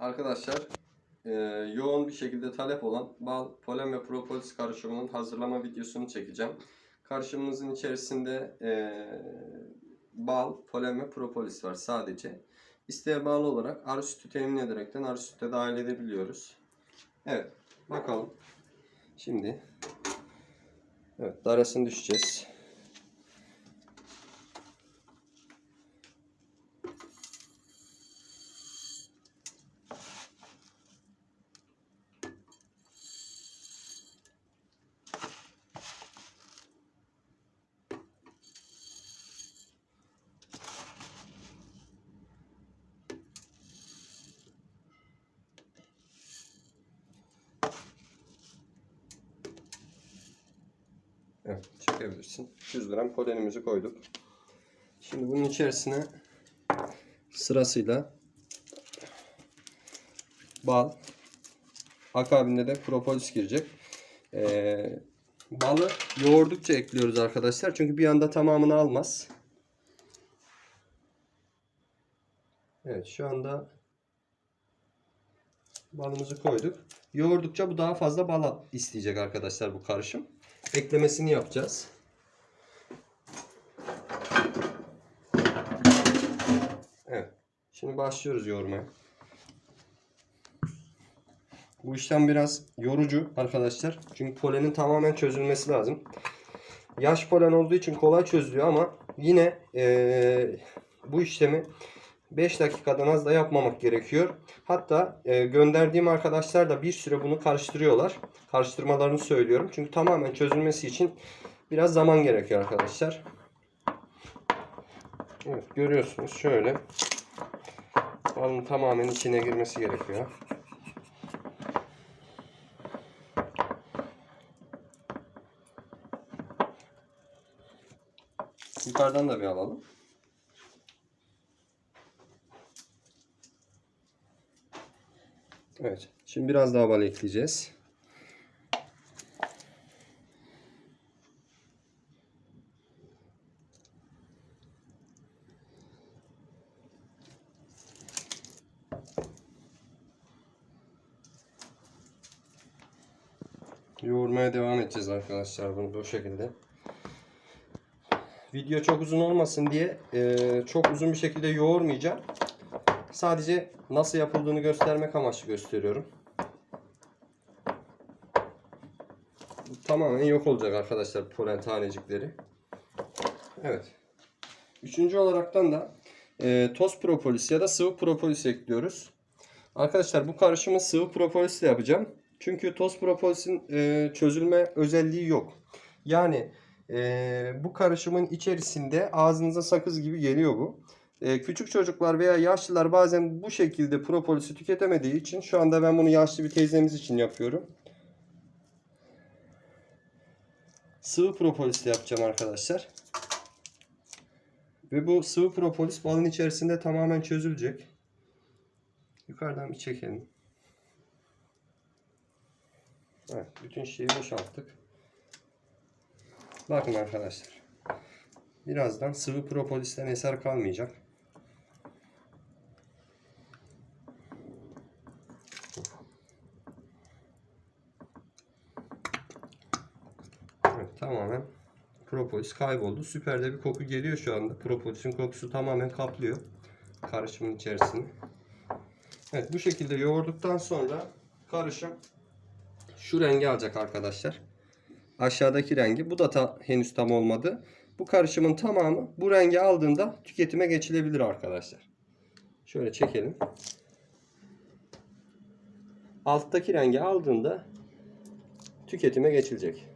Arkadaşlar e, yoğun bir şekilde talep olan bal, polen ve propolis karışımının hazırlama videosunu çekeceğim. Karışımımızın içerisinde e, bal, polen ve propolis var sadece. İsteğe bağlı olarak arı sütü temin ederekten arı sütü dahil edebiliyoruz. Evet bakalım. Şimdi evet darasını düşeceğiz. Evet, çekebilirsin. 100 gram polenimizi koyduk. Şimdi bunun içerisine sırasıyla bal, akabinde de propolis girecek. Ee, balı yoğurdukça ekliyoruz arkadaşlar. Çünkü bir anda tamamını almaz. Evet şu anda balımızı koyduk. Yoğurdukça bu daha fazla bal isteyecek arkadaşlar bu karışım. Eklemesini yapacağız. Evet. Şimdi başlıyoruz yoğurmaya. Bu işlem biraz yorucu arkadaşlar. Çünkü polenin tamamen çözülmesi lazım. Yaş polen olduğu için kolay çözülüyor ama yine eee, bu işlemi 5 dakikadan az da yapmamak gerekiyor. Hatta e, gönderdiğim arkadaşlar da bir süre bunu karıştırıyorlar. Karıştırmalarını söylüyorum. Çünkü tamamen çözülmesi için biraz zaman gerekiyor arkadaşlar. Evet görüyorsunuz şöyle. Balın tamamen içine girmesi gerekiyor. Yukarıdan da bir alalım. Evet. Şimdi biraz daha bal ekleyeceğiz. Yoğurmaya devam edeceğiz arkadaşlar bunu bu şekilde. Video çok uzun olmasın diye eee, çok uzun bir şekilde yoğurmayacağım. Sadece nasıl yapıldığını göstermek amaçlı gösteriyorum. Tamamen yok olacak arkadaşlar polen tanecikleri. Evet. Üçüncü olaraktan da e, toz propolis ya da sıvı propolis ekliyoruz. Arkadaşlar bu karışımı sıvı propolisle yapacağım. Çünkü toz propolisin e, çözülme özelliği yok. Yani e, bu karışımın içerisinde ağzınıza sakız gibi geliyor bu. E, küçük çocuklar veya yaşlılar bazen bu şekilde propolisi tüketemediği için şu anda ben bunu yaşlı bir teyzemiz için yapıyorum. Sıvı propolisle yapacağım arkadaşlar. Ve bu sıvı propolis balın içerisinde tamamen çözülecek. Yukarıdan bir çekelim. Evet, bütün şeyi boşalttık. Bakın arkadaşlar. Birazdan sıvı propolisten eser kalmayacak. Evet, tamamen propolis kayboldu. Süper de bir koku geliyor şu anda. Propolisin kokusu tamamen kaplıyor karışımın içerisini. Evet bu şekilde yoğurduktan sonra karışım şu rengi alacak arkadaşlar. Aşağıdaki rengi. Bu da ta, henüz tam olmadı. Bu karışımın tamamı bu rengi aldığında tüketime geçilebilir arkadaşlar. Şöyle çekelim. Alttaki rengi aldığında tüketime geçilecek.